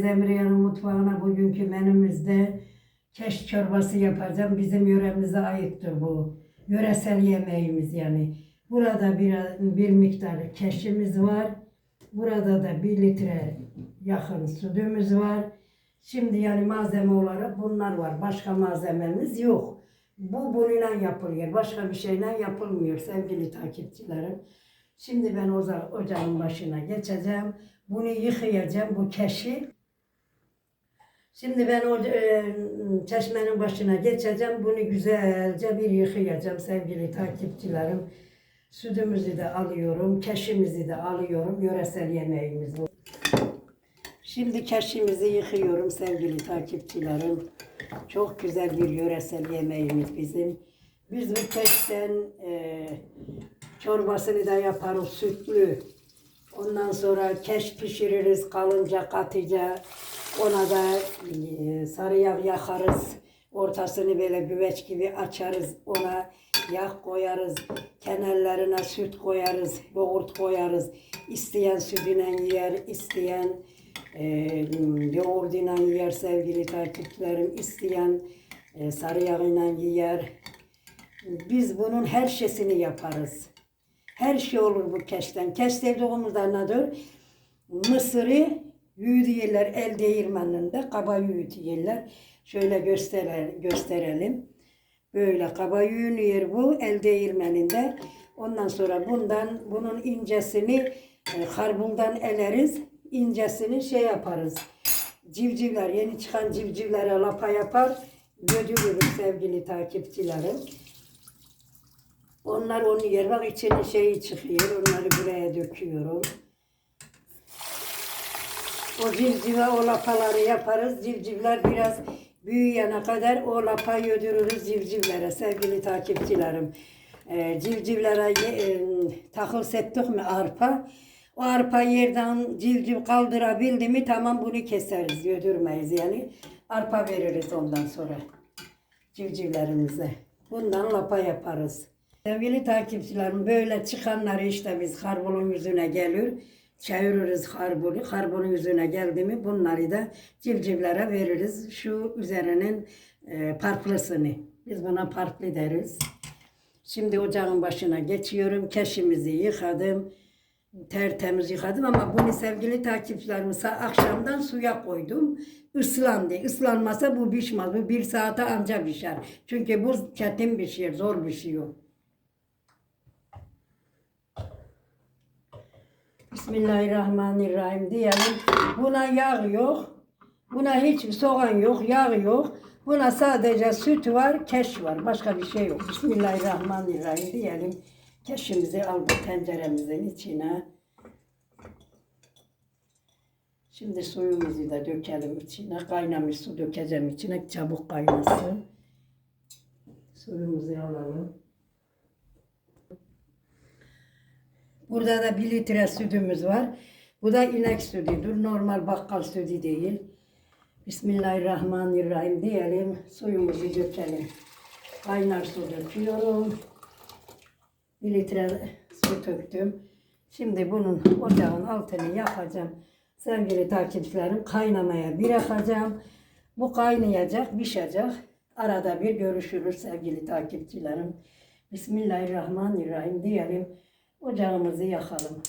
geldiniz Emriye'nin mutfağına. Bugünkü menümüzde keş çorbası yapacağım. Bizim yöremize aittir bu. Yöresel yemeğimiz yani. Burada bir, bir miktar keşimiz var. Burada da bir litre yakın sütümüz var. Şimdi yani malzeme olarak bunlar var. Başka malzememiz yok. Bu bununla yapılıyor. Başka bir şeyle yapılmıyor sevgili takipçilerim. Şimdi ben oza, ocağın başına geçeceğim. Bunu yıkayacağım bu keşi. Şimdi ben o e, çeşmenin başına geçeceğim. Bunu güzelce bir yıkayacağım sevgili takipçilerim. Sütümüzü de alıyorum, keşimizi de alıyorum. Yöresel yemeğimiz bu. Şimdi keşimizi yıkıyorum sevgili takipçilerim. Çok güzel bir yöresel yemeğimiz bizim. Biz bu keşten e, çorbasını da yaparız sütlü. Ondan sonra keş pişiririz kalınca katıca. Ona da e, sarı yağ yakarız. Ortasını böyle güveç gibi açarız. Ona yağ koyarız. Kenarlarına süt koyarız. Yoğurt koyarız. İsteyen sütüyle yer, isteyen e, yoğurduyla yer sevgili takipçilerim. İsteyen e, sarı yağıyla yer. Biz bunun her şeysini yaparız. Her şey olur bu keşten. Keş dediğimizde nedir? Mısırı yüğütüyorlar el değirmeninde. Kaba yüğütüyorlar. Şöyle gösterer, gösterelim. Böyle kaba yüğünüyor bu el değirmeninde. Ondan sonra bundan bunun incesini e, harbuldan eleriz. incesini şey yaparız. Civcivler, yeni çıkan civcivlere lapa yapar. Götürürüz sevgili takipçilerim. Onlar onu yer. Bak içine şeyi çıkıyor. Onları buraya döküyorum. O civcive o lapaları yaparız. Civcivler biraz büyüyene kadar o lapayı ödürürüz civcivlere sevgili takipçilerim. Ee, civcivlere e, takıl settik mi arpa? O arpa yerden civciv kaldırabildi mi tamam bunu keseriz, götürmeyiz yani. Arpa veririz ondan sonra civcivlerimize. Bundan lapa yaparız. Sevgili takipçilerim böyle çıkanları işte biz harbulun yüzüne gelir. Çeviririz harbulu. Harbulun yüzüne geldi mi bunları da civcivlere veririz. Şu üzerinin e, parplısını. Biz buna parplı deriz. Şimdi ocağın başına geçiyorum. Keşimizi yıkadım. Tertemiz yıkadım ama bunu sevgili takipçilerim sa- akşamdan suya koydum. Islandı. Islanmasa bu pişmez. Bu bir saate anca pişer. Çünkü bu çetin pişiyor, zor pişiyor. Bismillahirrahmanirrahim diyelim. Buna yağ yok. Buna hiç soğan yok, yağ yok. Buna sadece süt var, keş var. Başka bir şey yok. Bismillahirrahmanirrahim diyelim. Keşimizi al bu tenceremizin içine. Şimdi suyumuzu da dökelim içine. Kaynamış su dökeceğim içine. Çabuk kaynasın. Suyumuzu alalım. Burada da bir litre sütümüz var. Bu da inek sütüdür. Normal bakkal sütü değil. Bismillahirrahmanirrahim diyelim. Suyumuzu dökelim. Kaynar su döküyorum. Bir litre su döktüm. Şimdi bunun ocağın altını yakacağım. Sevgili takipçilerim kaynamaya bırakacağım. Bu kaynayacak, pişecek. Arada bir görüşürüz sevgili takipçilerim. Bismillahirrahmanirrahim diyelim. Ocağımızı yakalım.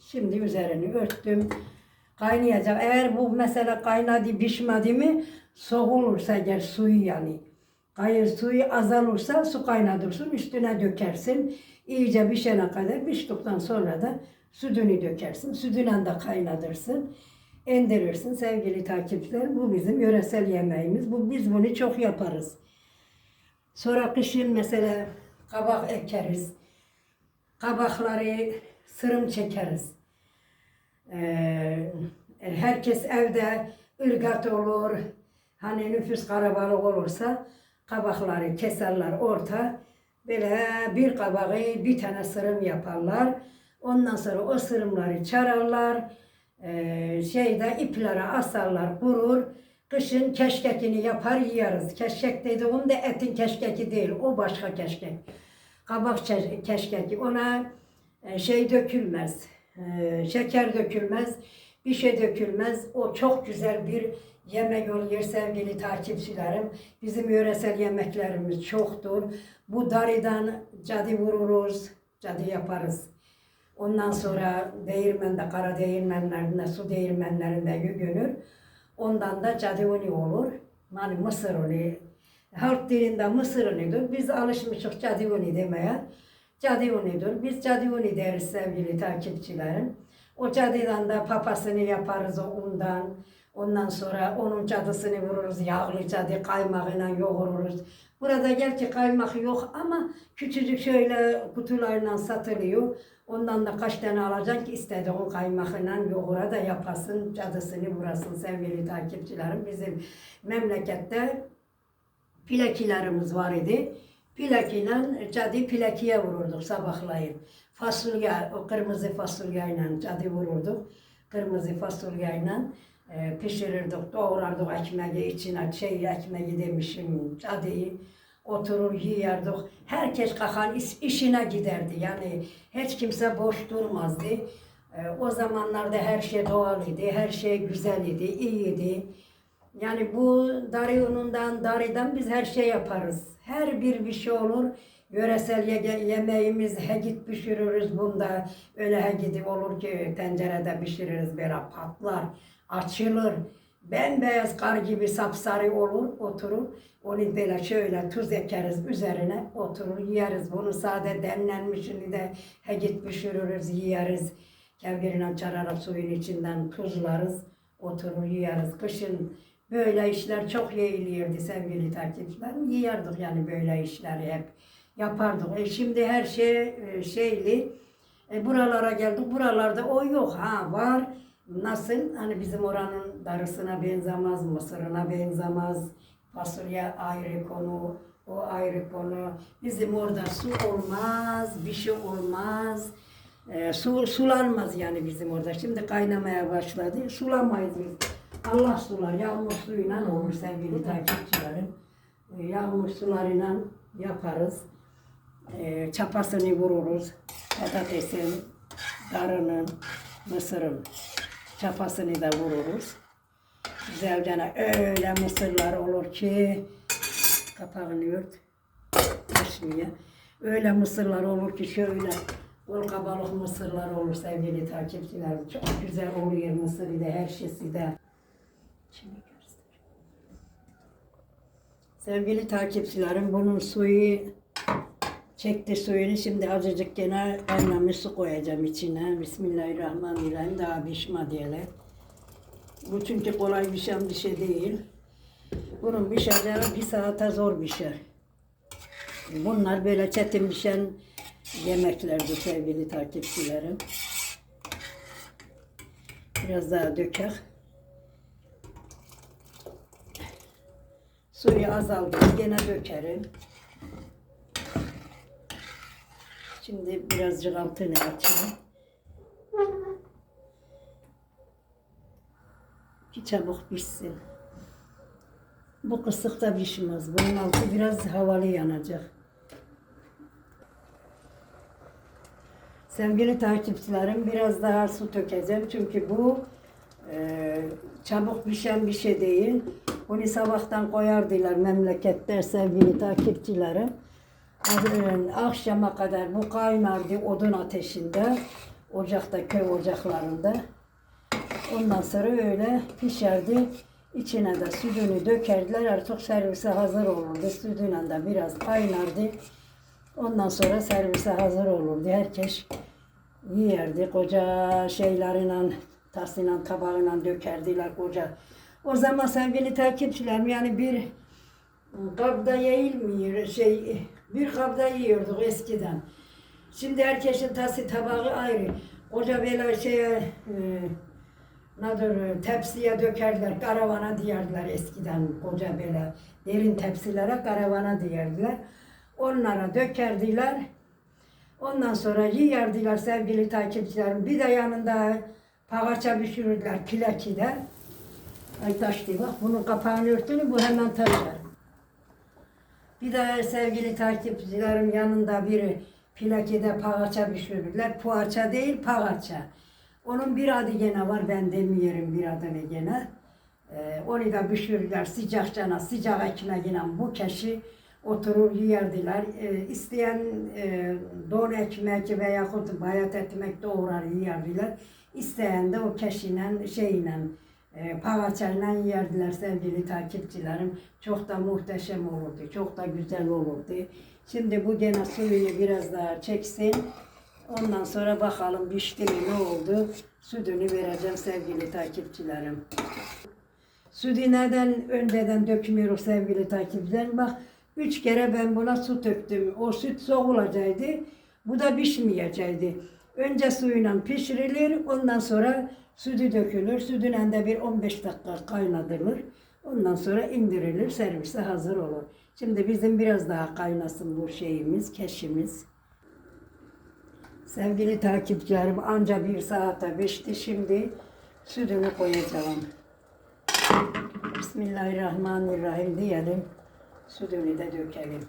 Şimdi üzerini örttüm. Kaynayacak. Eğer bu mesela kaynadı pişmedi mi soğulursa eğer suyu yani. Kayır suyu azalırsa su kaynatırsın üstüne dökersin. İyice pişene kadar piştikten sonra da sütünü dökersin. Sütüyle de kaynatırsın. Endirirsin sevgili takipçiler. Bu bizim yöresel yemeğimiz. Bu, biz bunu çok yaparız. Sonra kışın mesela kabak ekeriz. Kabakları sırım çekeriz. Ee, herkes evde ırgat olur. Hani nüfus karabalık olursa kabakları keserler orta. Böyle bir kabağı bir tane sırım yaparlar. Ondan sonra o sırımları çararlar. Ee, şeyde iplere asarlar, kurur. Kışın keşkekini yapar yiyeriz. Keşkek dediğim de etin keşkeki değil. O başka keşkek. Kabak keşkeki. Ona e, şey dökülmez. e, şeker dökülmez. Bir şey dökülmez. O çok güzel bir yemek oluyor sevgili takipçilerim. Bizim yöresel yemeklerimiz çoktur. Bu darıdan cadı vururuz, cadı yaparız. Ondan sonra değirmende, kara değirmenlerinde, su değirmenlerinde yükünür. Ondan da cadivuni olur. Yani mısır oluyor. Halk dilinde mısır unudur. Biz alışmışız cadivuni demeye. Cadivunidir. Biz cadivuni deriz sevgili takipçilerim. O cadiden de papasını yaparız o undan. Ondan sonra onun cadısını vururuz. Yağlı cadı kaymağıyla yoğururuz. Burada gerçi kaymak yok ama küçücük şöyle kutularla satılıyor. Ondan da kaç tane alacaksın ki istediğin kaymakla yoğura da yapasın, cadısını vurasın sevgili takipçilerim. Bizim memlekette pilakilerimiz var idi. Pilakiyle cadı pilakiye vururduk sabahlayıp. Fasulye, o kırmızı fasulyeyle cadı vururduk. Kırmızı fasulyeyle e, pişirirdik, doğrardık ekmeği içine, şey ekmeği demişim, cadıyı oturur yiyerdik. Herkes kalkan iş- işine giderdi. Yani hiç kimse boş durmazdı. E, o zamanlarda her şey doğal idi, her şey güzel idi, iyiydi. Yani bu darı unundan, darıdan biz her şey yaparız. Her bir bir şey olur. Yöresel ye- yemeğimiz hegit pişiririz bunda. Öyle hegidi olur ki tencerede pişiririz böyle patlar, açılır. Bembeyaz kar gibi sapsarı olur, oturur. Onu böyle şöyle tuz ekeriz üzerine, oturur yeriz. Bunu sade demlenmişini de hegit pişiririz, yiyeriz. Kevgirine çararak suyun içinden tuzlarız, oturur yiyeriz. Kışın böyle işler çok yeğiliyordu sevgili takipçilerim. Yiyerdik yani böyle işleri hep yapardık. E şimdi her şey e, şeyli. E, buralara geldik. Buralarda o yok. Ha var. Nasıl? Hani bizim oranın darısına benzemez, mısırına benzemez. Fasulye ayrı konu, o ayrı konu. Bizim orada su olmaz, bir şey olmaz. E, su sulanmaz yani bizim orada. Şimdi kaynamaya başladı. Sulamayız biz. Allah sular, yağmur suyuyla olur sevgili takipçilerim. E, yağmur sularıyla yaparız. E, çapasını vururuz. Patatesin, darının, mısırın çapasını da vururuz. Güzelce öyle mısırlar olur ki kapağını ört. Taşmıyor. Öyle mısırlar olur ki şöyle bol kabalık mısırlar olur sevgili takipçilerim. Çok güzel oluyor mısırı da her şeysi de. Şimdi göstereyim. Sevgili takipçilerim bunun suyu çekti suyunu şimdi azıcık gene kaynamış su koyacağım içine. Bismillahirrahmanirrahim daha pişme diyelim. Bu çünkü kolay pişen bir şey değil. Bunun pişeceği bir saate zor pişer. Bunlar böyle çetin pişen yemeklerdir sevgili takipçilerim. Biraz daha döker. Suyu azaldı. Gene dökerim. Şimdi birazcık altını açayım. Ki çabuk pişsin. Bu kısık da pişmez. Bunun altı biraz havalı yanacak. Sevgili takipçilerim biraz daha su dökeceğim. Çünkü bu e, çabuk pişen bir şey değil. Bunu sabahtan koyardılar memlekette sevgili takipçilerim. Öğlen akşama kadar bu kaynardı odun ateşinde. Ocakta, köy ocaklarında. Ondan sonra öyle pişerdi. İçine de sütünü dökerdiler. Artık servise hazır olurdu. Sütüyle de biraz kaynardı. Ondan sonra servise hazır olurdu. Herkes yerdi. Koca şeyleriyle, tasıyla, tabağıyla dökerdiler koca. O zaman sevgili takipçilerim yani bir kabda yayılmıyor şey bir kabda yiyorduk eskiden. Şimdi herkesin tası tabağı ayrı. Koca böyle şeye e, nedir tepsiye dökerdiler karavana diyerdiler eskiden koca böyle derin tepsilere karavana diyerdiler. Onlara dökerdiler. Ondan sonra yiyerdiler sevgili takipçilerim. Bir de yanında pahaça pişirirdiler kilekide. Ay taştı bak bunun kapağını örtünü bu hemen taşar. Bir de sevgili takipçilerim yanında biri plakede poğaça pişirirler. Poğaça değil poğaça. Onun bir adı gene var, ben demiyorum bir adını gene. Ee, onu da pişirirler sıcak cana, sıcak ekmeğiyle bu keşi oturur yerdiler. Ee, isteyen e, don ekmek veya bayat ekmek doğrar yerdiler. İsteyen de o keşiyle şeyle e, pavaçayla yerdiler sevgili takipçilerim. Çok da muhteşem olurdu, çok da güzel olurdu. Şimdi bu gene suyunu biraz daha çeksin. Ondan sonra bakalım pişti mi ne oldu. Sütünü vereceğim sevgili takipçilerim. Sütü neden önceden dökmüyoruz sevgili takipçilerim? Bak üç kere ben buna su döktüm. O süt soğulacaktı. Bu da pişmeyecekti. Önce suyla pişirilir. Ondan sonra sütü dökülür. Sütüyle de bir 15 dakika kaynatılır. Ondan sonra indirilir. Servise hazır olur. Şimdi bizim biraz daha kaynasın bu şeyimiz, keşimiz. Sevgili takipçilerim anca bir saate pişti. Şimdi sütünü koyacağım. Bismillahirrahmanirrahim diyelim. Sütünü de dökelim.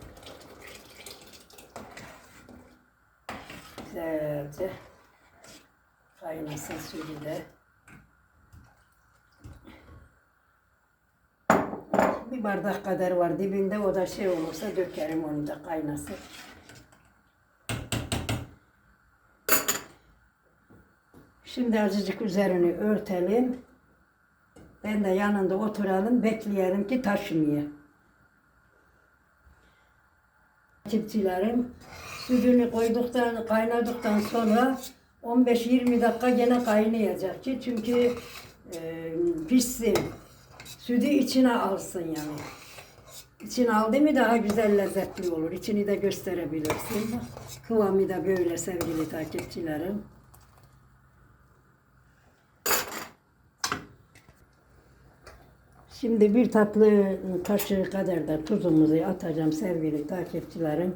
Güzelce kaynasın sütü de. Bir bardak kadar var dibinde o da şey olursa dökerim onu da kaynasın. Şimdi azıcık üzerini örtelim. Ben de yanında oturalım, bekleyelim ki taşmıyor. Çiftçilerim sütünü koyduktan, kaynadıktan sonra 15-20 dakika gene kaynayacak ki çünkü e, pişsin. Sütü içine alsın yani. İçine aldı mı daha güzel lezzetli olur. İçini de gösterebilirsin. Kıvamı da böyle sevgili takipçilerim. Şimdi bir tatlı kaşığı kadar da tuzumuzu atacağım sevgili takipçilerim.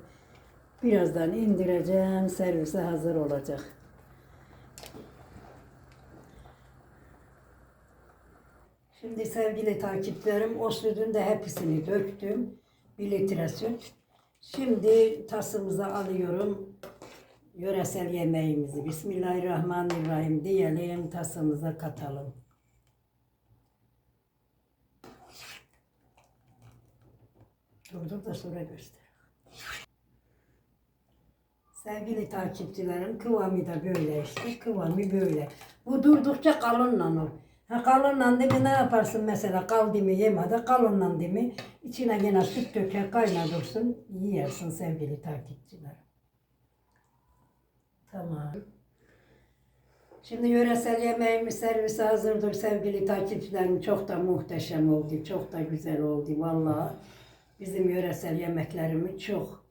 Birazdan indireceğim, servise hazır olacak. Şimdi sevgili takipçilerim, o sütün de hepsini döktüm. Bir litre süt. Şimdi tasımıza alıyorum yöresel yemeğimizi. Bismillahirrahmanirrahim diyelim, tasımıza katalım. Dur dur da sonra göster. Sevgili takipçilerim kıvamı da böyle işte. Kıvamı böyle. Bu durdukça kalınla olur. Ha kalınla değil mi ne yaparsın mesela kaldı mı yemedi kalınla değil mi içine gene süt döker kaynatırsın yiyersin sevgili takipçilerim. Tamam. Şimdi yöresel yemeğimiz servise hazırdır sevgili takipçilerim. Çok da muhteşem oldu. Çok da güzel oldu vallahi. Bizim yöresel yemeklerimiz çok.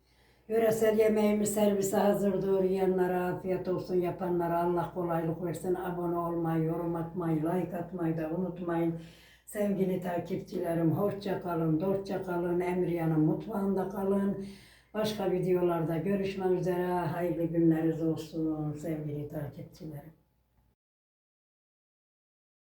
Yöresel yemeğimiz servise hazırdır. Yiyenlere afiyet olsun. Yapanlara Allah kolaylık versin. Abone olmayı, yorum atmayı, like atmayı da unutmayın. Sevgili takipçilerim hoşça kalın, dostça kalın. Emriyan'ın mutfağında kalın. Başka videolarda görüşmek üzere. Hayırlı günleriniz olsun sevgili takipçilerim.